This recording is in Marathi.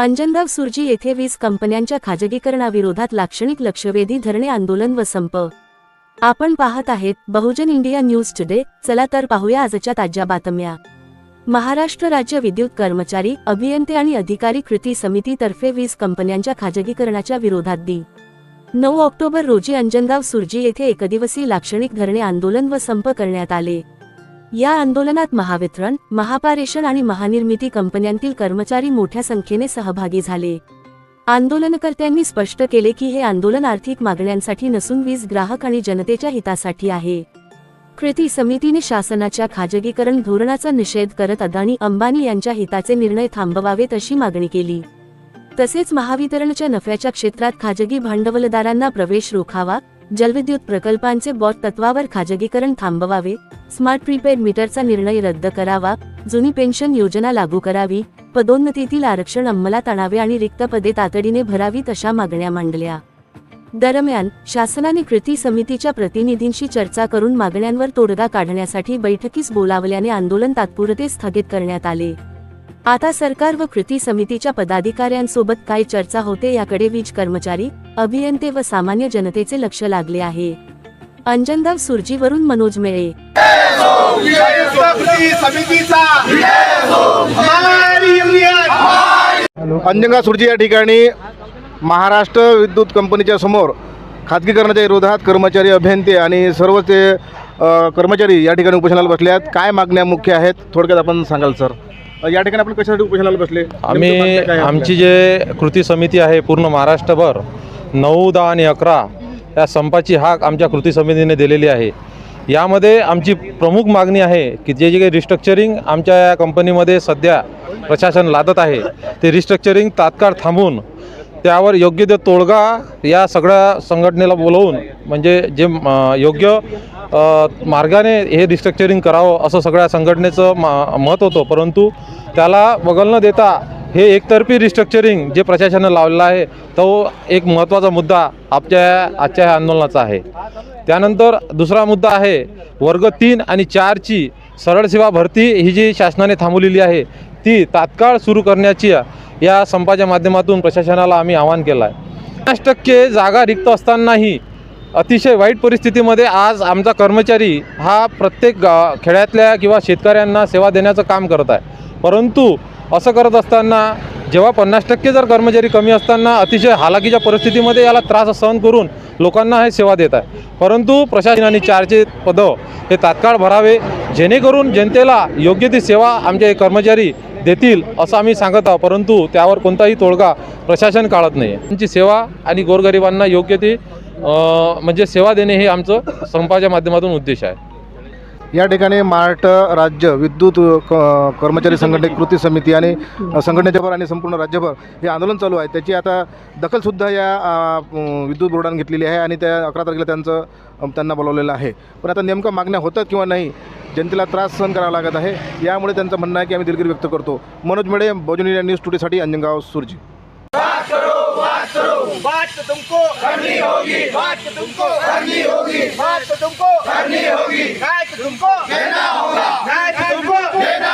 अंजनगाव सुरजी येथे वीज कंपन्यांच्या खाजगीकरणाविरोधात लाक्षणिक लक्षवेधी धरणे आंदोलन व संप. आपण पाहत आहेत बहुजन इंडिया न्यूज टुडे. चला तर पाहूया आजच्या ताज्या बातम्या. महाराष्ट्र राज्य विद्युत कर्मचारी अभियंते आणि अधिकारी कृती समितीतर्फे वीज कंपन्यांच्या खाजगीकरणाच्या विरोधात दि. नऊ ऑक्टोबर रोजी अंजनगाव सुरजी येथे एकदिवसीय लाक्षणिक धरणे आंदोलन व संप करण्यात आले. या आंदोलनात महावितरण महापारेषण आणि महानिर्मिती कंपन्यांतील कर्मचारी मोठ्या संख्येने सहभागी झाले. आंदोलनकर्त्यांनी स्पष्ट केले की हे आंदोलन आर्थिक मागण्यांसाठी नसून वीज ग्राहक आणि जनतेच्या हितासाठी आहे. कृती समितीने शासनाच्या खाजगीकरण धोरणाचा निषेध करत अदानी अंबानी यांच्या हिताचे निर्णय थांबवावेत अशी मागणी केली. तसेच महावितरणच्या नफ्याच्या क्षेत्रात खाजगी भांडवलदारांना प्रवेश रोखावा जलविद्युत प्रकल्पांचे बॉट तत्वावर खाजगीकरण थांबवावे. स्मार्ट प्रीपेड मीटरचा निर्णय रद्द करावा. जुनी पेन्शन योजना लागू करावी. पदोन्नतीतील आरक्षण अंमलात आणावे आणि रिक्त पदे तातडीने भरावीत अशा मागण्या मांडल्या. दरम्यान शासनाने कृती समितीच्या प्रतिनिधींशी चर्चा करून मागण्यांवर तोडगा काढण्यासाठी बैठकीस बोलावल्याने आंदोलन तात्पुरते स्थगित करण्यात आले. आता सरकार व कृती समितीच्या पदाधिकाऱ्यांसोबत काय चर्चा होते याकडे वीज कर्मचारी अभियंते व सामान्य जनतेचे लक्ष लागले आहे. अंजनगाव सुरजीवरून मनोज मेळे. कृती समितीचा हमारी युनियन अंजनगा सुरजी या ठिकाणी महाराष्ट्र विद्युत कंपनीच्या समोर खाजगीकरणाच्या विरोधात कर्मचारी अभियंते आणि सर्व ते कर्मचारी या ठिकाणी उपोषणाला बसले आहेत. काय मागण्या मुख्य आहेत? थोडक्यात आपण सांगाल सर. या ठिकाणी आपण कशासाठी उपोषणाला बसले? आम्ही आमची जे कृती समिती आहे पूर्ण महाराष्ट्रभर नऊ दहा आणि अकरा या संपाची हाक आमच्या कृती समितीने दिलेली आहे. यामध्ये आमची प्रमुख मागणी आहे की जे जे काही रिस्ट्रक्चरिंग आमच्या या कंपनीमध्ये सध्या प्रशासन लादत आहे ते रिस्ट्रक्चरिंग तात्काळ थांबून त्यावर योग्य ते तोडगा या सगळ्या संघटनेला बोलवून म्हणजे जे योग्य मार्गाने हे रिस्ट्रक्चरिंग करावं असं सगळ्या संघटनेचं मा मत होतं. परंतु त्याला बगल न देता हे एकतर्फी रिस्ट्रक्चरिंग जे प्रशासनानं लावलेलं आहे तो एक महत्त्वाचा मुद्दा आपल्या आजच्या ह्या आंदोलनाचा आहे. त्यानंतर दुसरा मुद्दा आहे वर्ग तीन आणि चारची सरळ सेवा भरती ही जी शासनाने थांबवलेली आहे ती तात्काळ सुरू करण्याची या संपाच्या माध्यमातून प्रशासनाला आम्ही आवाहन केलं आहे पन्नास टक्के जागा रिक्त असतानाही अतिशय वाईट परिस्थितीमध्ये आज आमचा कर्मचारी हा प्रत्येक गा खेड्यातल्या किंवा शेतकऱ्यांना सेवा देण्याचं काम करत आहे. परंतु असं करत असताना जेव्हा पन्नास टक्के जर कर्मचारी कमी असताना अतिशय हालाकीच्या परिस्थितीमध्ये याला त्रास सहन करून लोकांना हे सेवा देत आहे. परंतु प्रशासनाने चारचे पदं हे तात्काळ भरावे जेणेकरून जनतेला योग्य ती सेवा आमचे कर्मचारी देतील असं आम्ही सांगत आहोत. परंतु त्यावर कोणताही तोडगा प्रशासन काढत नाही आहे त्यांची सेवा आणि गोरगरिबांना योग्य ती म्हणजे सेवा देणे हे आमचं संपाच्या माध्यमातून उद्देश आहे. या ठिकाणी महाराष्ट्र राज्य विद्युत क- कर्मचारी संघटने कृती समिती आणि संघटनेच्याभर आणि संपूर्ण राज्यभर हे आंदोलन चालू आहे. त्याची आता दखलसुद्धा या विद्युत बोर्डाने घेतलेली आहे आणि त्या अकरा तारखेला त्यांचं त्यांना बोलवलेलं आहे. पण आता नेमकं मागण्या होतात किंवा नाही जनतेला त्रास सहन करावा लागत आहे. यामुळे त्यांचं म्हणणं आहे की आम्ही दिलगिरी व्यक्त करतो. मनोज मेडे बहुजन इंडिया न्यूज टुडेसाठी अंजनगाव सुरजी. बात तुमको। करनी होगी। बात तुमको। करनी होगी। बात तुमको। करनी होगी। न्याय तुमको। देना होगा। तुमको। देना